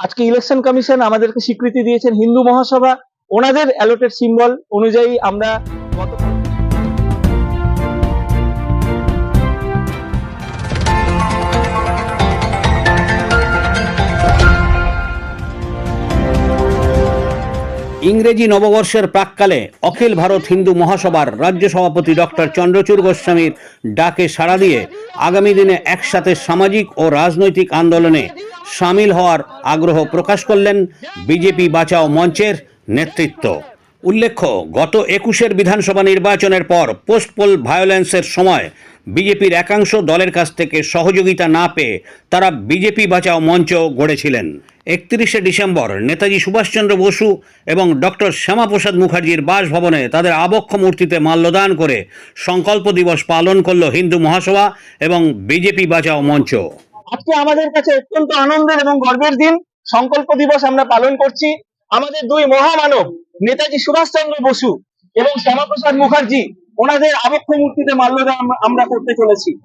আজকে election commission আমাদেরকে স্বীকৃতি দিয়েছেন হিন্দু মহাসভা। ওনাদের অ্যালোটেড সিম্বল অনুযায়ী আমরা গত ইংরেজি নববর্ষের প্রাককালে অখিল ভারত হিন্দু মহাসভার রাজ্য সভাপতি ডক্টর চন্দ্রচূড় গোস্বামীর ডাকে সাড়া দিয়ে আগামী দিনে একসাথে সামাজিক ও রাজনৈতিক আন্দোলনে সামিল হওয়ার আগ্রহ প্রকাশ করলেন বিজেপি বাঁচাও মঞ্চের নেতৃত্ব। উল্লেখ্য, গত একুশের বিধানসভা নির্বাচনের পর পোস্টপোল ভায়োলেন্সের সময় বিজেপির একাংশ দলের কাছ থেকে সহযোগিতা না পেয়ে তারা বিজেপি বাঁচাও মঞ্চ গড়েছিলেন। একত্রিশে ডিসেম্বর নেতাজি সুভাষচন্দ্র বসু এবং ডক্টর শ্যামাপ্রসাদ মুখার্জির বাসভবনে তাদের আবক্ষ মূর্তিতে মাল্যদান করে সংকল্প দিবস পালন করল হিন্দু মহাসভা এবং বিজেপি বাঁচাও মঞ্চ। আজকে আমাদের কাছে অত্যন্ত আনন্দের এবং গর্বের দিন। সংকল্প দিবস আমরা পালন করছি। আমাদের দুই মহামানব, নেতাজি সুভাষচন্দ্র বসু এবং শ্যামাপ্রসাদ মুখার্জি ওনাদের আবক্ষ মূর্তিতে মাল্যদান আমরা- করতে চলেছি।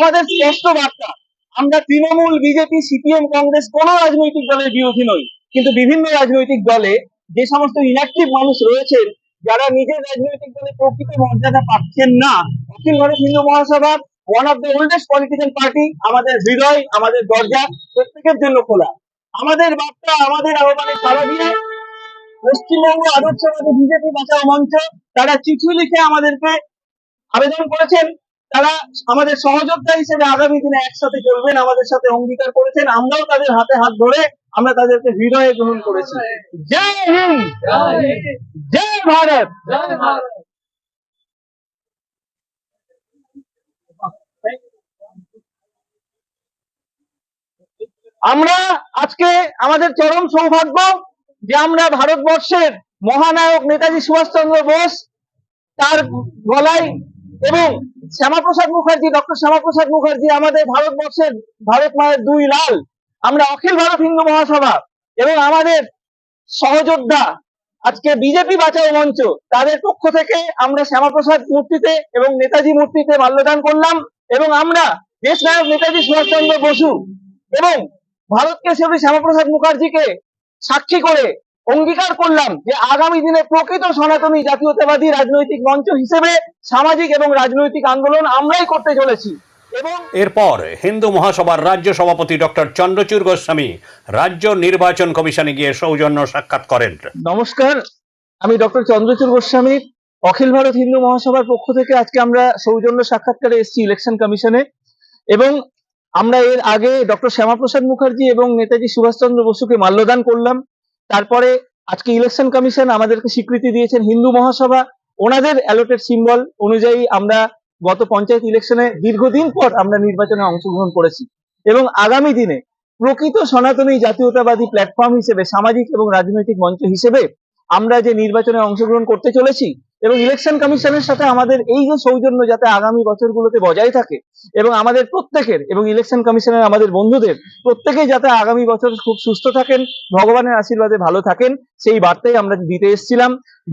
আমাদের স্পষ্ট বার্তা, আমরা তৃণমূল, বিজেপি, সিপিএম, কংগ্রেস কোন রাজনৈতিক দলের বিরোধী নই। কিন্তু বিভিন্ন রাজনৈতিক দলে যে সমস্ত ইনঅ্যাক্টিভ মানুষ রয়েছেন, যারা নিজের রাজনৈতিক দলে প্রকৃত মর্যাদা পাচ্ছেন না Akhil Bharat Hindu Mahasabha one of the oldest political party আমাদের হৃদয়, আমাদের দরজা প্রত্যেকের জন্য খোলা। আমাদের বার্তা, আমাদের আহ্বানে সারা দিয়ে পশ্চিমবঙ্গ আদর্শবাদী বিজেপি বাঁচাও মঞ্চ, তারা চিঠি লিখে আমাদেরকে আবেদন করেছেন। তারা আমাদের সহযোদ্ধা হিসেবে আগামী দিনে একসাথে চলবেন, আমাদের সাথে অঙ্গীকার করেছেন। আমরাও তাদের হাতে হাত ধরে আমরা তাদেরকে হৃদয়ে গ্রহণ করেছি। জয় হিন্দ! জয় ভারত! আমরা আজকে আমাদের চরম সৌভাগ্য যে আমরা ভারতবর্ষের মহানায়ক নেতাজি সুভাষচন্দ্র বোস, তার গলায় এবং শ্যামাপ্রসাদ মুখার্জি, ডক্টর শ্যামাপ্রসাদ মুখার্জি আমাদের ভারতবর্ষের ভারত মায়ের দুই লাল। আমরা অখিল ভারত হিন্দু মহাসভা এবং আমাদের সহযোদ্ধা আজকে বিজেপি বাঁচাও মঞ্চ, তাদের পক্ষ থেকে আমরা শ্যামাপ্রসাদ মূর্তিতে এবং নেতাজি মূর্তিতে মাল্যদান করলাম এবং আমরা দেশ নায়ক নেতাজি সুভাষচন্দ্র বসু এবং ভারতকে কেশরী শ্যামাপ্রসাদ মুখার্জিকে সাক্ষী করে অঙ্গীকার করলাম যে আগামী দিনে প্রকৃত সনাতনী জাতীয়তাবাদী রাজনৈতিক মঞ্চ হিসেবে সামাজিক এবং রাজনৈতিক আন্দোলন আমরাই করতে চলেছি। এবং এরপর হিন্দু মহাসভার রাজ্য সভাপতি ডক্টর চন্দ্রচূড় গোস্বামী রাজ্য নির্বাচন কমিশনে গিয়ে সৌজন্য সাক্ষাৎ করেন। নমস্কার আমি ডক্টর চন্দ্রচূড় গোস্বামী অখিল ভারত হিন্দু মহাসভার পক্ষ থেকে আজকে আমরা সৌজন্য সাক্ষাৎকারে এসেছি ইলেকশন কমিশনে। এবং আমরা এর আগে ডক্টর শ্যামাপ্রসাদ মুখার্জি এবং নেতাজি সুভাষচন্দ্র বসুকে মাল্যদান করলাম। তারপরে আজকে ইলেকশন কমিশন আমাদেরকে স্বীকৃতি দিয়েছেন হিন্দু মহাসভা। ওনাদের অ্যালোটেড সিম্বল অনুযায়ী আমরা গত পঞ্চায়েত ইলেকশনে দীর্ঘদিন পর আমরা নির্বাচনে অংশগ্রহণ করেছি এবং আগামী দিনে প্রকৃত সনাতনী জাতীয়তাবাদী প্ল্যাটফর্ম হিসেবে সামাজিক এবং রাজনৈতিক মঞ্চ হিসেবে আমরা যে নির্বাচনে অংশগ্রহণ করতে চলেছি এবং ইলেকশন কমিশনের সাথে আমাদের এই যে সৌজন্য যাতে আগামী বছরগুলোতে বজায় থাকে এবং আমাদের প্রত্যেকের এবং ইলেকশন কমিশনের আমাদের বন্ধুদের প্রত্যেকেই যাতে আগামী বছর খুব সুস্থ থাকেন, ভগবানের আশীর্বাদে ভালো থাকেন, সেই বার্তাই আমরা দিতে এসেছিলাম।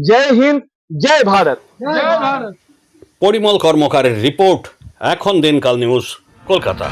জয় হিন্দ, জয় ভারত। পরিমল কর্মকারের রিপোর্ট, এখন দিনকাল নিউজ, কলকাতা।